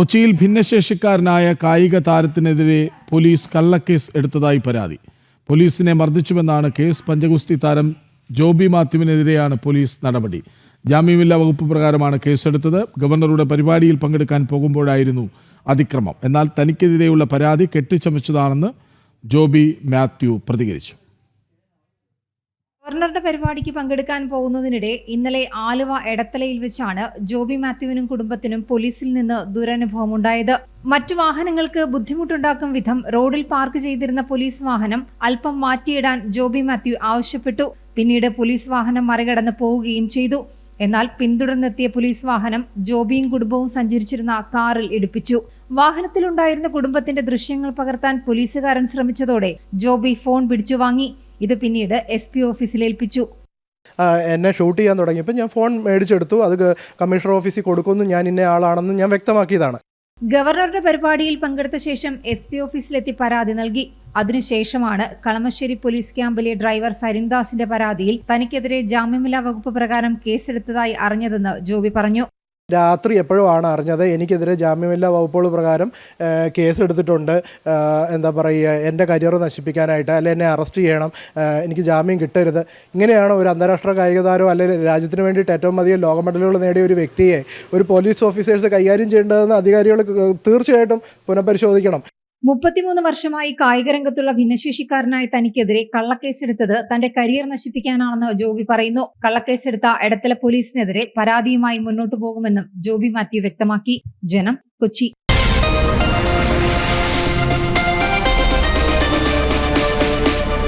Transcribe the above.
കൊച്ചിയിൽ ഭിന്നശേഷിക്കാരനായ കായിക താരത്തിനെതിരെ പോലീസ് കള്ളക്കേസ് എടുത്തതായി പരാതി. പോലീസിനെ മർദ്ദിച്ചുവെന്നാണ് കേസ് പഞ്ചഗുസ്തി താരം ജോബി മാത്യുവിനെതിരെയാണ് പോലീസ് നടപടി. ജാമ്യമില്ലാ വകുപ്പ് പ്രകാരമാണ് കേസെടുത്തത്. ഗവർണറുടെ പരിപാടിയിൽ പങ്കെടുക്കാൻ പോകുമ്പോഴായിരുന്നു അതിക്രമം. എന്നാൽ തനിക്കെതിരെയുള്ള പരാതി കെട്ടിച്ചമച്ചതാണെന്ന് ജോബി മാത്യു പ്രതികരിച്ചു. ഗവർണറുടെ പരിപാടിക്ക് പങ്കെടുക്കാൻ പോകുന്നതിനിടെ ഇന്നലെ ആലുവ എടത്തലയിൽ വെച്ചാണ് ജോബി മാത്യുവിനും കുടുംബത്തിനും പോലീസിൽ നിന്ന് ദുരനുഭവം ദുരനുഭവമുണ്ടായത്. മറ്റു വാഹനങ്ങൾക്ക് ബുദ്ധിമുട്ടുണ്ടാക്കും വിധം റോഡിൽ പാർക്ക് ചെയ്തിരുന്ന പോലീസ് വാഹനം അല്പം മാറ്റിയിടാൻ ജോബി മാത്യു ആവശ്യപ്പെട്ടു. പിന്നീട് പോലീസ് വാഹനം മറികടന്ന് പോവുകയും ചെയ്തു. എന്നാൽ പിന്തുടർന്നെത്തിയ പോലീസ് വാഹനം ജോബിയും കുടുംബവും സഞ്ചരിച്ചിരുന്ന കാറിൽ ഇടിപ്പിച്ചു. വാഹനത്തിലുണ്ടായിരുന്ന കുടുംബത്തിന്റെ ദൃശ്യങ്ങൾ പകർത്താൻ പോലീസുകാരൻ ശ്രമിച്ചതോടെ ജോബി ഫോൺ പിടിച്ചു വാങ്ങി ഇത് പിന്നീട് എസ് പി ഓഫീസിൽ ഏൽപ്പിച്ചു. എന്നെ ഷൂട്ട് ചെയ്യാൻ തുടങ്ങിയപ്പോൾ ഞാൻ ഫോൺ മേടിച്ചെടുത്തു. അത് കമ്മീഷണർ ഓഫീസിൽ കൊടുക്കുമെന്ന് ഞാൻ ഇന്ന ആളാണെന്ന് ഞാൻ വ്യക്തമാക്കിയതാണ്. ഗവർണറുടെ പരിപാടിയിൽ പങ്കെടുത്ത ശേഷം എസ് പി ഓഫീസിലെത്തി പരാതി നൽകി. അതിനുശേഷമാണ് കളമശ്ശേരി പോലീസ് ക്യാമ്പിലെ ഡ്രൈവർ സരിൻദാസിന്റെ പരാതിയിൽ തനിക്കെതിരെ ജാമ്യമില്ലാ വകുപ്പ് പ്രകാരം കേസെടുത്തതായി അറിഞ്ഞതെന്ന് ജോബി പറഞ്ഞു. രാത്രി എപ്പോഴും ആണ് അറിഞ്ഞത്? എനിക്കെതിരെ ജാമ്യമില്ലാ വകുപ്പുകൾ പ്രകാരം കേസ് എടുത്തിട്ടുണ്ട് എന്താ പറയുക എന്റെ കരിയർ നശിപ്പിക്കാനായിട്ട് അല്ലെ എന്നെ അറസ്റ്റ് ചെയ്യണം. എനിക്ക് ജാമ്യം കിട്ടരുത്. ഇങ്ങനെയാണ് ഒരു അന്താരാഷ്ട്ര കായിക താരം അല്ലെങ്കിൽ രാജ്യത്തിന് വേണ്ടിയിട്ട് ഏറ്റവും അധികം ലോക മെഡലുകൾ നേടിയ ഒരു വ്യക്തിയെ ഒരു പോലീസ് ഓഫീസേഴ്സ് കൈകാര്യം ചെയ്യേണ്ടതെന്ന് അധികാരികൾ തീർച്ചയായിട്ടും പുനഃപരിശോധിക്കണം. മുപ്പത്തിമൂന്ന് വർഷമായി കായിക രംഗത്തുള്ള ഭിന്നശേഷിക്കാരനായ തനിക്കെതിരെ കള്ളക്കേസെടുത്തത് തന്റെ കരിയർ നശിപ്പിക്കാനാണെന്ന് ജോബി പറയുന്നു. കള്ളക്കേസെടുത്ത എടത്തല പോലീസിനെതിരെ പരാതിയുമായി മുന്നോട്ടു പോകുമെന്നും ജോബി മാത്യു വ്യക്തമാക്കി. ജനം കൊച്ചി.